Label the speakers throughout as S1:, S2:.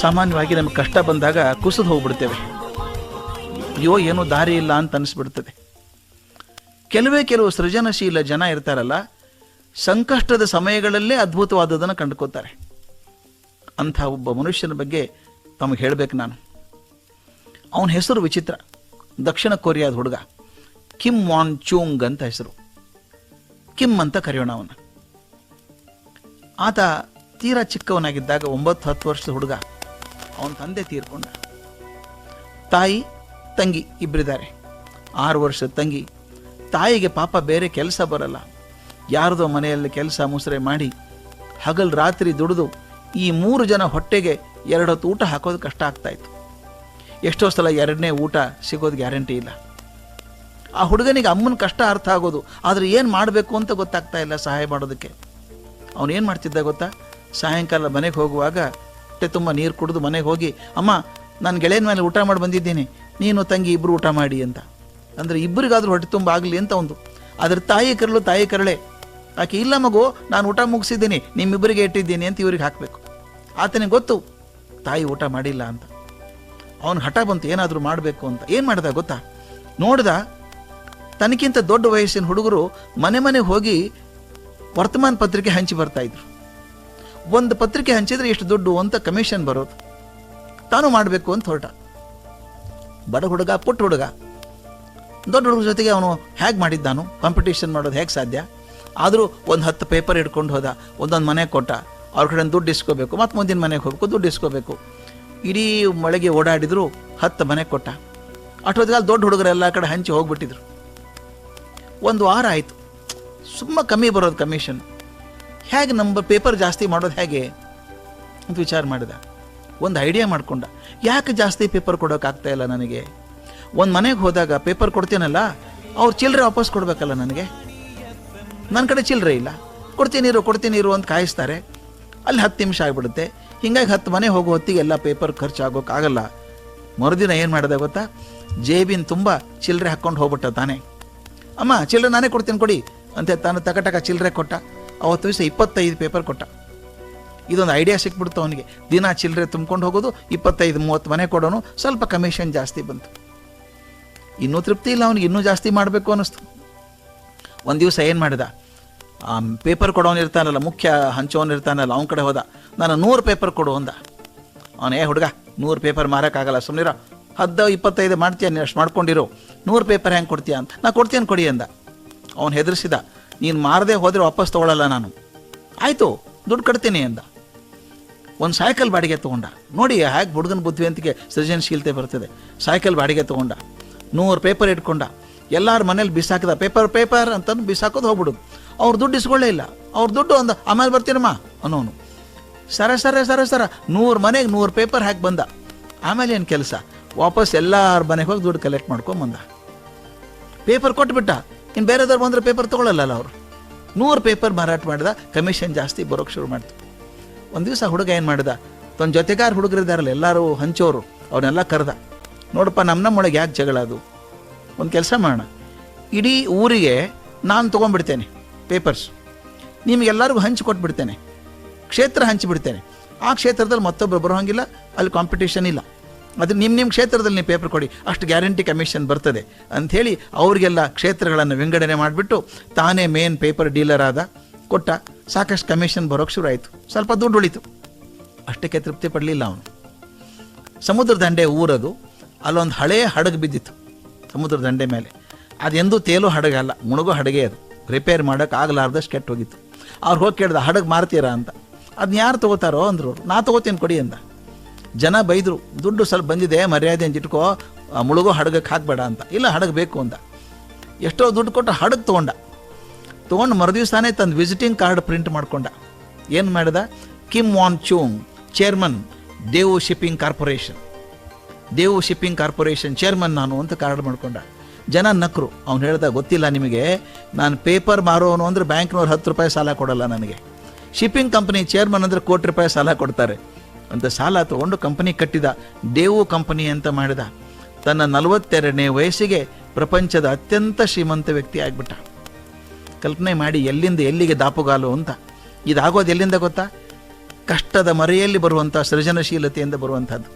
S1: ಸಾಮಾನ್ಯವಾಗಿ ನಮಗೆ ಕಷ್ಟ ಬಂದಾಗ ಕುಸಿದು ಹೋಗ್ಬಿಡ್ತೇವೆ. ಅಯ್ಯೋ, ಏನೋ ದಾರಿ ಇಲ್ಲ ಅಂತ ಅನಿಸ್ಬಿಡ್ತದೆ. ಕೆಲವೇ ಕೆಲವು ಸೃಜನಶೀಲ ಜನ ಇರ್ತಾರಲ್ಲ, ಸಂಕಷ್ಟದ ಸಮಯಗಳಲ್ಲೇ ಅದ್ಭುತವಾದದನ್ನು ಕಂಡುಕೋತಾರೆ ಅಂಥ ಒಬ್ಬ ಮನುಷ್ಯನ ಬಗ್ಗೆ ತಮಗೆ ಹೇಳಬೇಕು ನಾನು. ಅವನ ಹೆಸರು ವಿಚಿತ್ರ. ದಕ್ಷಿಣ ಕೊರಿಯಾದ ಹುಡುಗ. ಕಿಮ್ ವಾನ್ ಚೂಂಗ್ ಅಂತ ಹೆಸರು. ಕಿಮ್ ಅಂತ ಕರೆಯೋಣ ಅವನ ಆತ ತೀರಾ ಚಿಕ್ಕವನಾಗಿದ್ದಾಗ, ಒಂಬತ್ತು ಹತ್ತು ವರ್ಷದ ಹುಡುಗ. ಅವನ ತಂದೆ ತೀರ್ಕೊಂಡ. ತಾಯಿ, ತಂಗಿ ಇಬ್ಬರಿದ್ದಾರೆ ಆರು ವರ್ಷದ ತಂಗಿ. ತಾಯಿಗೆ ಪಾಪ ಬೇರೆ ಕೆಲಸ ಬರಲ್ಲ. ಯಾರದೋ ಮನೆಯಲ್ಲಿ ಕೆಲಸ ಮುಸುರೆ ಮಾಡಿ ಹಗಲು ರಾತ್ರಿ ದುಡಿದು ಈ ಮೂರು ಜನ ಹೊಟ್ಟೆಗೆ ಎರಡು ಊಟ ಹಾಕೋದು ಕಷ್ಟ ಆಗ್ತಾ ಇತ್ತು. ಎಷ್ಟೋ ಸಲ ಎರಡನೇ ಊಟ ಸಿಗೋದು ಗ್ಯಾರಂಟಿ ಇಲ್ಲ. ಆ ಹುಡುಗನಿಗೆ ಅಮ್ಮನ ಕಷ್ಟ ಅರ್ಥ ಆಗೋದು, ಆದರೆ ಏನು ಮಾಡಬೇಕು ಅಂತ ಗೊತ್ತಾಗ್ತಾ ಇಲ್ಲ ಸಹಾಯ ಮಾಡೋದಕ್ಕೆ. ಅವನೇನು ಮಾಡ್ತಿದ್ದ ಗೊತ್ತಾ? ಸಾಯಂಕಾಲ ಮನೆಗೆ ಹೋಗುವಾಗ ಹೊಟ್ಟೆ ತುಂಬ ನೀರು ಕುಡಿದು ಮನೆಗೆ ಹೋಗಿ, ಅಮ್ಮ, ನಾನು ಗೆಳೆಯನ ಮೇಲೆ ಊಟ ಮಾಡಿ ಬಂದಿದ್ದೀನಿ, ನೀನು ತಂಗಿ ಇಬ್ಬರು ಊಟ ಮಾಡಿ ಅಂತ. ಅಂದರೆ ಇಬ್ಬರಿಗಾದ್ರೂ ಹೊಟ್ಟೆ ತುಂಬ ಆಗಲಿ ಅಂತ ಒಂದು. ಅದ್ರ ತಾಯಿ ಕರಳು ತಾಯಿ ಕರಳೆ. ಆಕೆ, ಇಲ್ಲ ಮಗು, ನಾನು ಊಟ ಮುಗಿಸಿದ್ದೀನಿ, ನಿಮ್ಮಿಬ್ಬರಿಗೆ ಇಟ್ಟಿದ್ದೀನಿ ಅಂತ ಇವ್ರಿಗೆ ಹಾಕಬೇಕು. ಆತನಿಗೆ ಗೊತ್ತು, ತಾಯಿ ಊಟ ಮಾಡಿಲ್ಲ ಅಂತ. ಅವನು ಹಠ ಬಂತು, ಏನಾದರೂ ಮಾಡಬೇಕು ಅಂತ. ಏನು ಮಾಡ್ದ ಗೊತ್ತಾ? ನೋಡ್ದ ತನಗಿಂತ ದೊಡ್ಡ ವಯಸ್ಸಿನ ಹುಡುಗರು ಮನೆ ಮನೆಗೆ ಹೋಗಿ ವರ್ತಮಾನ ಪತ್ರಿಕೆ ಹಂಚಿ ಬರ್ತಾ ಇದ್ರು. ಒಂದು ಪತ್ರಿಕೆ ಹಂಚಿದ್ರೆ ಇಷ್ಟು ದುಡ್ಡು ಅಂತ ಕಮಿಷನ್ ಬರೋದು. ತಾನು ಮಾಡಬೇಕು ಅಂತ ಹೊರಟ. ಬಡ ಹುಡುಗ, ಪುಟ್ಟ ಹುಡುಗ. ದೊಡ್ಡ ಹುಡುಗರ ಜೊತೆಗೆ ಅವನು ಹೇಗೆ ಮಾಡಿದ್ದಾನು ಕಾಂಪಿಟೇಷನ್ ಮಾಡೋದು ಹೇಗೆ ಸಾಧ್ಯ? ಆದರೂ ಒಂದು ಹತ್ತು ಪೇಪರ್ ಹಿಡ್ಕೊಂಡು ಹೋದ, ಒಂದೊಂದು ಮನೆ ಕೊಟ್ಟ. ಅವ್ರ ಕಡೆ ದುಡ್ಡು ಇಸ್ಕೋಬೇಕು, ಮತ್ತು ಮುಂದಿನ ಮನೆಗೆ ಹೋಗ್ಬೇಕು, ದುಡ್ಡು ಇಸ್ಕೋಬೇಕು. ಇಡೀ ಮಳೆಗೆ ಓಡಾಡಿದ್ರು ಹತ್ತು ಮನೆ ಕೊಟ್ಟ. ಅಷ್ಟೊತ್ತಿಗೆ ದೊಡ್ಡ ಹುಡುಗರೆಲ್ಲ ಕಡೆ ಹಂಚಿ ಹೋಗ್ಬಿಟ್ಟಿದ್ರು. ಒಂದು ವಾರ ಆಯಿತು. ಸುಮ್ಮ ಕಮ್ಮಿ ಬರೋದು ಕಮಿಷನ್ ಹೇಗೆ ನಮ್ಮ ಪೇಪರ್ ಜಾಸ್ತಿ ಮಾಡೋದು ಹೇಗೆ ಅಂತ ವಿಚಾರ ಮಾಡಿದ. ಒಂದು ಐಡಿಯಾ ಮಾಡಿಕೊಂಡ. ಯಾಕೆ ಜಾಸ್ತಿ ಪೇಪರ್ ಕೊಡೋಕ್ಕಾಗ್ತಾ ಇಲ್ಲ ನನಗೆ? ಒಂದು ಮನೆಗೆ ಹೋದಾಗ ಪೇಪರ್ ಕೊಡ್ತೀನಲ್ಲ, ಅವ್ರು ಚಿಲ್ಲರೆ ವಾಪಸ್ ಕೊಡಬೇಕಲ್ಲ ನನಗೆ? ನನ್ನ ಕಡೆ ಚಿಲ್ಲರೆ ಇಲ್ಲ. ಕೊಡ್ತೀನಿರು ಕೊಡ್ತೀನಿರು ಅಂತ ಕಾಯಿಸ್ತಾರೆ. ಅಲ್ಲಿ ಹತ್ತು ನಿಮಿಷ ಆಗಿಬಿಡುತ್ತೆ. ಹಿಂಗಾಗಿ ಹತ್ತು ಮನೆ ಹೋಗೋ ಹೊತ್ತಿಗೆ ಎಲ್ಲ ಪೇಪರ್ ಖರ್ಚಾಗೋಕ್ಕಾಗಲ್ಲ ಮರುದಿನ ಏನು ಮಾಡಿದೆ ಗೊತ್ತಾ? ಜೇಬಿನ ತುಂಬ ಚಿಲ್ಲರೆ ಹಾಕ್ಕೊಂಡು ಹೋಗ್ಬಿಟ್ಟ ತಾನೇ. ಅಮ್ಮ ಚಿಲ್ಲರೆ ನಾನೇ ಕೊಡ್ತೀನಿ ಕೊಡಿ, ಅಂತ ತಾನು ತಕಟಕ ಚಿಲ್ಲರೆ ಕೊಟ್ಟ. ಅವತ್ತು ದಿವಸ ಇಪ್ಪತ್ತೈದು ಪೇಪರ್ ಕೊಟ್ಟ. ಇದೊಂದು ಐಡಿಯಾ ಸಿಕ್ಬಿಡ್ತು ಅವನಿಗೆ. ದಿನ ಚಿಲ್ಲರೆ ತುಂಬ್ಕೊಂಡು ಹೋಗೋದು, ಇಪ್ಪತ್ತೈದು ಮೂವತ್ತು ಮನೆ ಕೊಡೋನು, ಸ್ವಲ್ಪ ಕಮಿಷನ್ ಜಾಸ್ತಿ ಬಂತು. ಇನ್ನೂ ತೃಪ್ತಿ ಇಲ್ಲ ಅವನಿಗೆ, ಇನ್ನೂ ಜಾಸ್ತಿ ಮಾಡಬೇಕು ಅನ್ನಿಸ್ತು. ಒಂದು ದಿವಸ ಏನು ಮಾಡಿದ? ಆ ಪೇಪರ್ ಕೊಡೋನು ಇರ್ತಾನಲ್ಲ, ಮುಖ್ಯ ಹಂಚೋನು ಇರ್ತಾನಲ್ಲ, ಅವನ ಕಡೆ ಹೋದ. ನಾನು ನೂರು ಪೇಪರ್ ಕೊಡು ಅಂದ. ಅವನೇ ಹುಡುಗ, ನೂರು ಪೇಪರ್ ಮಾರೋಕ್ಕಾಗಲ್ಲ ಸುಮ್ಮನಿರೋ ಹದ್ದು, ಇಪ್ಪತ್ತೈದು ಮಾಡ್ತೀಯ, ನೀನು ಅಷ್ಟು ಮಾಡ್ಕೊಂಡಿರು. ನೂರು ಪೇಪರ್ ಹೆಂಗೆ ಕೊಡ್ತೀಯ ಅಂತ? ನಾ ಕೊಡ್ತೀನಿ ಕೊಡಿ ಅಂದ. ಅವನು ಹೆದರ್ಸಿದ. ನೀನು ಮಾರದೆ ಹೋದರೆ ವಾಪಸ್ ತೊಗೊಳಲ್ಲ ನಾನು. ಆಯಿತು, ದುಡ್ಡು ಕಟ್ತೀನಿ ಅಂದ. ಒಂದು ಸೈಕಲ್ ಬಾಡಿಗೆ ತೊಗೊಂಡ. ನೋಡಿ, ಹೇಗೆ ಹುಡುಗನ ಬುದ್ಧಿವಂತಿಕೆ ಸೃಜನಶೀಲತೆ ಬರ್ತದೆ. ಸೈಕಲ್ ಬಾಡಿಗೆ ತೊಗೊಂಡ. ನೂರು ಪೇಪರ್ ಇಟ್ಕೊಂಡ. ಎಲ್ಲರ ಮನೇಲಿ ಬಿಸಾಕಿದ. ಪೇಪರ್ ಪೇಪರ್ ಅಂತಂದು ಬಿಸಾಕೋದು ಹೋಗ್ಬಿಡೋದು ಅವ್ರು ದುಡ್ಡು ಇಸ್ಕೊಳ್ಳೇ ಇಲ್ಲ. ಅವ್ರ ದುಡ್ಡು ಅಂದ, ಆಮೇಲೆ ಬರ್ತೀನಮ್ಮ ಅನ್ನೋನು. ಸರ ಸರ ಸರ ಸರ, ನೂರು ಮನೆಗೆ ನೂರು ಪೇಪರ್ ಹಾಕಿ ಬಂದ. ಆಮೇಲೆ ಏನು ಕೆಲಸ? ವಾಪಸ್ ಎಲ್ಲರ ಮನೆಗೆ ಹೋಗಿ ದುಡ್ಡು ಕಲೆಕ್ಟ್ ಮಾಡ್ಕೊಂಬಂದ ಪೇಪರ್ ಕೊಟ್ಬಿಟ್ಟ. ಇನ್ನು ಬೇರೆದವ್ರು ಬಂದರೆ ಪೇಪರ್ ತೊಗೊಳ್ಳಲ್ಲ ಅವರು. ನೂರು ಪೇಪರ್ ಮಾರಾಟ ಮಾಡಿದ ಕಮಿಷನ್ ಜಾಸ್ತಿ ಬರೋಕ್ಕೆ ಶುರು ಮಾಡ್ತು. ಒಂದು ದಿವಸ ಹುಡುಗ ಏನು ಮಾಡಿದ? ತನ್ನ ಜೊತೆಗಾರ ಹುಡುಗರಿದ್ದಾರಲ್ಲ ಎಲ್ಲರೂ ಹಂಚೋರು ಅವನ್ನೆಲ್ಲ ಕರೆದ. ನೋಡಪ್ಪ ನಮ್ಮ ನಮ್ಮೊಳಗೆ ಯಾಕೆ ಜಗಳ ಅದು? ಒಂದು ಕೆಲಸ ಮಾಡೋಣ. ಇಡೀ ಊರಿಗೆ ನಾನು ತೊಗೊಂಡ್ಬಿಡ್ತೇನೆ ಪೇಪರ್ಸ್ ನಿಮಗೆಲ್ಲರಿಗೂ ಹಂಚಿ ಕೊಟ್ಬಿಡ್ತೇನೆ. ಕ್ಷೇತ್ರ ಹಂಚಿಬಿಡ್ತೇನೆ. ಆ ಕ್ಷೇತ್ರದಲ್ಲಿ ಮತ್ತೊಬ್ಬರು ಬರೋ ಹಂಗಿಲ್ಲ ಅಲ್ಲಿ ಕಾಂಪಿಟೇಷನ್ ಇಲ್ಲ. ಅದು ನಿಮ್ಮ ನಿಮ್ಮ ಕ್ಷೇತ್ರದಲ್ಲಿ ನೀವು ಪೇಪರ್ ಕೊಡಿ. ಅಷ್ಟು ಗ್ಯಾರಂಟಿ ಕಮಿಷನ್ ಬರ್ತದೆ. ಅಂಥೇಳಿ ಅವರಿಗೆಲ್ಲ ಕ್ಷೇತ್ರಗಳನ್ನು ವಿಂಗಡಣೆ ಮಾಡಿಬಿಟ್ಟು ತಾನೇ ಮೇನ್ ಪೇಪರ್ ಡೀಲರ್ ಆದ ಕೊಟ್ಟ ಸಾಕಷ್ಟು ಕಮಿಷನ್ ಬರೋಕ್ಕೆ ಶುರು ಆಯಿತು ಸ್ವಲ್ಪ ದುಡ್ಡು ಉಳಿತು. ಅಷ್ಟಕ್ಕೆ ತೃಪ್ತಿ ಪಡಲಿಲ್ಲ ಅವನು. ಸಮುದ್ರ ದಂಡೆ ಊರದು. ಅಲ್ಲೊಂದು ಹಳೆಯ ಹಡಗು ಬಿದ್ದಿತ್ತು ಸಮುದ್ರ ದಂಡೆ ಮೇಲೆ. ಅದೆಂದೂ ತೇಲೋ ಹಡಗಲ್ಲ ಮುಳುಗೋ ಹಡಗೆ ಅದು. ರಿಪೇರ್ ಮಾಡೋಕೆ ಆಗಲಾರ್ದಷ್ಟು ಕೆಟ್ಟು ಹೋಗಿತ್ತು ಅವ್ರು ಹೋಗಿ ಕೇಳ್ದ, ಹಡಗು ಮಾರ್ತೀರಾ? ಅಂತ. ಅದನ್ನ ಯಾರು ತೊಗೋತಾರೋ? ಅಂದರು ನಾ ತೊಗೋತೀನಿ ಕೊಡಿ ಅಂದ. ಜನ ಬೈದರು, ದುಡ್ಡು ಸ್ವಲ್ಪ ಬಂದಿದೆ, ಮರ್ಯಾದೆ ಅಂತ ಇಟ್ಕೋ ಮುಳುಗೋ ಹಡಗಕ್ಕೆ ಹಾಕಬೇಡ ಅಂತ. ಇಲ್ಲ ಹಡಗು ಬೇಕು ಅಂತ ಎಷ್ಟೋ ದುಡ್ಡು ಕೊಟ್ಟು ಹಡಗು ತೊಗೊಂಡ. ತೊಗೊಂಡು ಮರುದಿವ್ಸನೇ ತಂದು ವಿಸಿಟಿಂಗ್ ಕಾರ್ಡ್ ಪ್ರಿಂಟ್ ಮಾಡಿಕೊಂಡ. ಏನು ಮಾಡಿದ? Kim Won Chung chairman Daewoo shipping corporation Daewoo shipping corporation chairman ನಾನು ಅಂತ ಕಾರ್ಡ್ ಮಾಡ್ಕೊಂಡ. ಜನ ನಕರು. ಅವ್ನು ಹೇಳ್ದ, ಗೊತ್ತಿಲ್ಲ ನಿಮಗೆ. ನಾನು ಪೇಪರ್ ಮಾರೋನು ಅಂದ್ರೆ ಬ್ಯಾಂಕ್ನವ್ರು ಹತ್ತು ರೂಪಾಯಿ ಸಾಲ ಕೊಡಲ್ಲ ನನಗೆ. ಶಿಪ್ಪಿಂಗ್ ಕಂಪ್ನಿ ಚೇರ್ಮನ್ ಅಂದ್ರೆ ಕೋಟಿ ರೂಪಾಯಿ ಸಾಲ ಕೊಡ್ತಾರೆ. ಅಂತ ಸಾಲ ತಗೊಂಡು ಕಂಪನಿ ಕಟ್ಟಿದ. ದೇವು ಕಂಪನಿ ಅಂತ ಮಾಡಿದ. ತನ್ನ ನಲವತ್ತೆರಡನೇ ವಯಸ್ಸಿಗೆ ಪ್ರಪಂಚದ ಅತ್ಯಂತ ಶ್ರೀಮಂತ ವ್ಯಕ್ತಿ ಆಗ್ಬಿಟ್ಟ. ಕಲ್ಪನೆ ಮಾಡಿ ಎಲ್ಲಿಂದ ಎಲ್ಲಿಗೆ ದಾಪುಗಾಲು ಅಂತ. ಇದಾಗೋದು ಎಲ್ಲಿಂದ ಗೊತ್ತಾ? ಕಷ್ಟದ ಮರೆಯಲ್ಲಿ ಬರುವಂಥ ಸೃಜನಶೀಲತೆಯಿಂದ ಬರುವಂಥದ್ದು.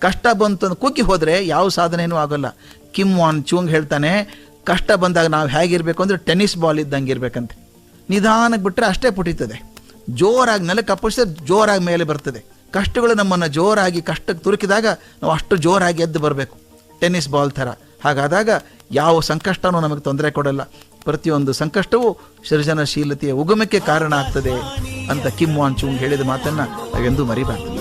S1: ಕಷ್ಟ ಬಂತು ಕುಗ್ಗಿ ಹೋದರೆ ಯಾವ ಸಾಧನೆಯೂ ಆಗೋಲ್ಲ. ಕಿಮ್ ವಾನ್ ಚೂಂಗ್ ಹೇಳ್ತಾನೆ, ಕಷ್ಟ ಬಂದಾಗ ನಾವು ಹೇಗಿರಬೇಕು ಅಂದರೆ ಟೆನ್ನಿಸ್ ಬಾಲ್ ಇದ್ದಂಗೆ ಇರಬೇಕಂತೆ. ನಿಧಾನಕ್ಕೆ ಬಿಟ್ಟರೆ ಅಷ್ಟೇ ಪುಟಿತದೆ. ಜೋರಾಗಿ ನೆಲಕ್ಕೆ ಕಪ್ಪಿಸಿದ್ರೆ ಜೋರಾಗಿ ಮೇಲೆ ಬರ್ತದೆ. ಕಷ್ಟಗಳು ನಮ್ಮನ್ನು ಜೋರಾಗಿ ಕಷ್ಟಕ್ಕೆ ತುರುಕಿದಾಗ ನಾವು ಅಷ್ಟು ಜೋರಾಗಿ ಎದ್ದು ಬರಬೇಕು. ಟೆನ್ನಿಸ್ ಬಾಲ್ ಥರ. ಹಾಗಾದಾಗ ಯಾವ ಸಂಕಷ್ಟನೂ ನಮಗೆ ತೊಂದರೆ ಕೊಡಲ್ಲ. ಪ್ರತಿಯೊಂದು ಸಂಕಷ್ಟವೂ ಸೃಜನಶೀಲತೆಯ ಉಗಮಕ್ಕೆ ಕಾರಣ ಆಗ್ತದೆ ಅಂತ ಕಿಮ್ ಚೂಂಗ್ ಹೇಳಿದ ಮಾತನ್ನು ನಾವೆಂದೂ ಮರಿಬಾರ್ದು.